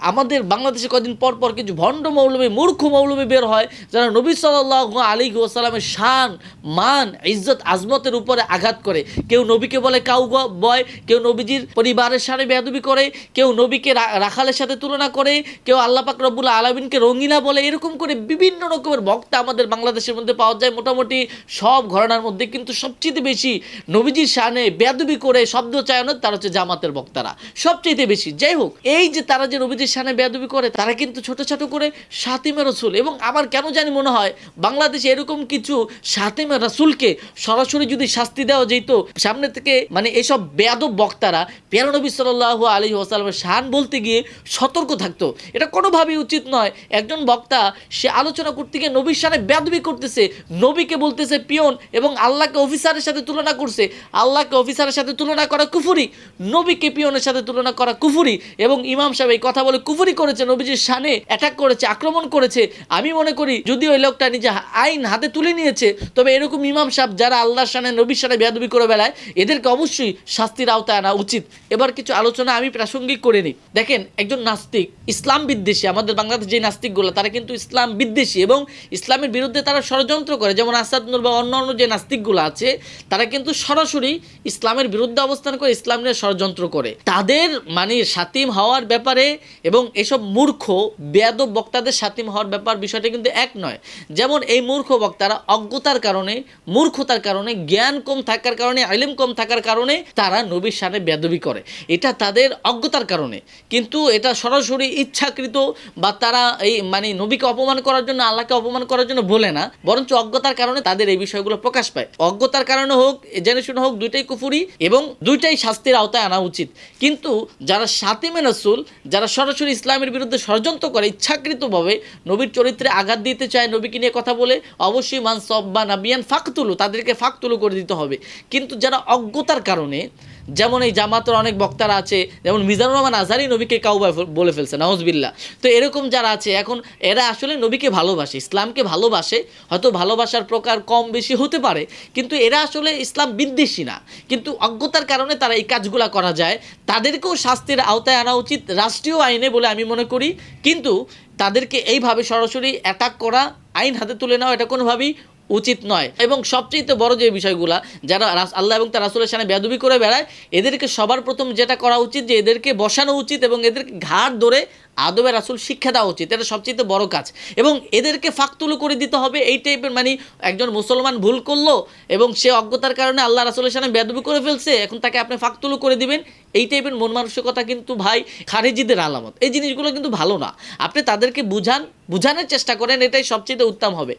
আমাদের বাংলাদেশে কদিন পর পর কিছু ভণ্ড মৌলবী, মূর্খ মৌলবী বের হয়, যারা নবী সাল্লাহ আলী ওসালামের শান, মান, ইজ্জত, আজমতের উপরে আঘাত করে। কেউ নবীকে বলে কাউ বয়, কেউ নবীজির পরিবারের সাথে বেয়াদবি করে, কেউ নবীকে রাখালের সাথে তুলনা করে, কেউ আল্লাহ পাক রব্বুল আলমিনকে রঙিনা বলে, এরকম করে বিভিন্ন রকমের বক্তা আমাদের বাংলাদেশের মধ্যে পাওয়া যায়। মোটামুটি সব ঘরানার মধ্যে কিন্তু সবচেয়ে বেশি নবীজির শানে বেয়াদবি করে শব্দ চায়নের তারা হচ্ছে জামাতের বক্তারা। সবচেয়ে বেশি। যাই হোক, এই যে তারা যে নবীজির শানে বেয়াদবি করে, তারা কিন্তু ছোট ছোট করে সাতিমে রসুল। এবং আমার কেন জানি মনে হয়, বাংলাদেশে এরকম কিছু সাতিমে রসুলকে সরাসরি যদি শাস্তি দেওয়া যেত, সামনে থেকে মানে এসব বেয়াদব বক্তারা পেয়ার নবী সাল্লাহ আলী ওসালামের শান বলতে গিয়ে সতর্ক থাকতো। এটা কোনোভাবেই উচিত নয়। একজন বক্তা, সে আলোচনা করতে গিয়ে নবীর সামনে বেদবি করতেছে, নবীকে বলতেছে পিয়ন এবং আল্লাহকে অফিসারের সাথে তুলনা করছে। আল্লাহকে অফিসারের সাথে তুলনা করা কুফুরি, নবীকে পিয়নের সাথে তুলনা করা কুফুরি এবং ইমাম সাহেব এই কথা বলে কুফুরি করেছে, নবীজির শানে অ্যাটাক করেছে, আক্রমণ করেছে। আমি মনে করি যদি ওই লোকটা নিজে আইন হাতে তুলে নিয়েছে, তবে এরকম ইমাম সাহেব যারা আল্লাহর শানে, নবীর শানে বেদবি করে বেলায় এদেরকে অবশ্যই শাস্তির আওতায় আনা উচিত। এবার কিছু আলোচনা আমি প্রাসঙ্গিক করে নিই। দেখেন, একজন নাস্তিক, ইসলাম বিদ্বেষী, আমাদের বাংলাদেশ যে নাস্তিকগুলো, তারা কিন্তু ইসলাম বিদ্বেষী এবং ইসলামের বিরুদ্ধে তারা ষড়যন্ত্র করে। যেমন আসাদনুর বা অন্য অন্য যে নাস্তিকগুলো আছে, তারা কিন্তু সরাসরি ইসলামের বিরুদ্ধে অবস্থান করে, ইসলাম নিয়ে ষড়যন্ত্র করে। তাদের মানে সাতিম হওয়ার ব্যাপারে এবং এসব মূর্খ, বেয়াদব বক্তাদের সাতিম হওয়ার ব্যাপার বিষয়টা কিন্তু এক নয়। যেমন এই মূর্খ বক্তারা অজ্ঞতার কারণে, মূর্খতার কারণে, জ্ঞান কম থাকার কারণে, আলিম কম থাকার কারণে তারা নবীর সামনে বেদবি করে। এটা তাদের অজ্ঞতার কারণে। কিন্তু এটা সরাসরি ইচ্ছাকৃত বা তারা এই মানে নবীকে অপমান করার জন্য, আল্লাহকে অপমান করার জন্য বলে না। বরঞ্চ অজ্ঞতার কারণে তাদের এই বিষয়গুলো প্রকাশ পায়। অজ্ঞতার কারণে হোক জেনে শুনে হোক, দুইটাই কুফুরি এবং দুইটাই শাস্তির আওতায় আনা উচিত। কিন্তু যারা সাতিমে রসুল, যারা সরাসরি ইসলামের বিরুদ্ধে ষড়যন্ত্র করে ইচ্ছাকৃতভাবে নবীর চরিত্রে আঘাত দিতে চায় নবীকে নিয়ে কথা বলে, অবশ্যই মান সব বা নাবিয়ান ফাঁকতুলু, তাদেরকে ফাঁকতুলু করে দিতে হবে। কিন্তু যারা অজ্ঞতার কারণে যেমন এই জামাতের অনেক বক্তারা আছে, যেমন মিজানুর রহমান আজহারি নবীকে কাউবা বলে ফেলছে নওয়াজবিল্লা তো এরকম যারা আছে, এখন এরা আসলে নবীকে ভালোবাসে, ইসলামকে ভালোবাসে, হয়তো ভালোবাসার প্রকার কম বেশি হতে পারে, কিন্তু এরা আসলে ইসলাম বিদ্বেষী না। কিন্তু অজ্ঞতার কারণে তারা এই কাজগুলা করা যায়, তাদেরকেও শাস্তির আওতায় আনা উচিত রাষ্ট্রীয় আইনে বলে আমি মনে করি। কিন্তু তাদেরকে এইভাবে সরাসরি অ্যাটাক করা, আইন হাতে তুলে নেওয়া, এটা কোনোভাবেই উচিত নয়। এবং সবচেয়ে বড় যে বিষয়গুলা, যারা আল্লাহ এবং তার রাসুলের সামনে বেদবি করে বেড়ায়, এদেরকে সবার প্রথম যেটা করা উচিত যে এদেরকে বসানো উচিত এবং এদেরকে ঘাট ধরে আদবে রাসুল শিক্ষা দেওয়া উচিত। এটা সবচেয়ে বড় কাজ। এবং এদেরকে ফাঁকতুলু করে দিতে হবে এই টাইপের মানে একজন মুসলমান ভুল করল এবং সে অজ্ঞতার কারণে আল্লাহ রাসুলের সামনে বেদবি করে ফেলছে, এখন তাকে আপনি ফাঁকতুলু করে দিবেন, এই টাইপের মন মানসিকতা কিন্তু ভাই খারিজিদের আলামত। এই জিনিসগুলো কিন্তু ভালো না। আপনি তাদেরকে বুঝান, বুঝানোর চেষ্টা করেন, এটাই সবচেয়ে উত্তম হবে।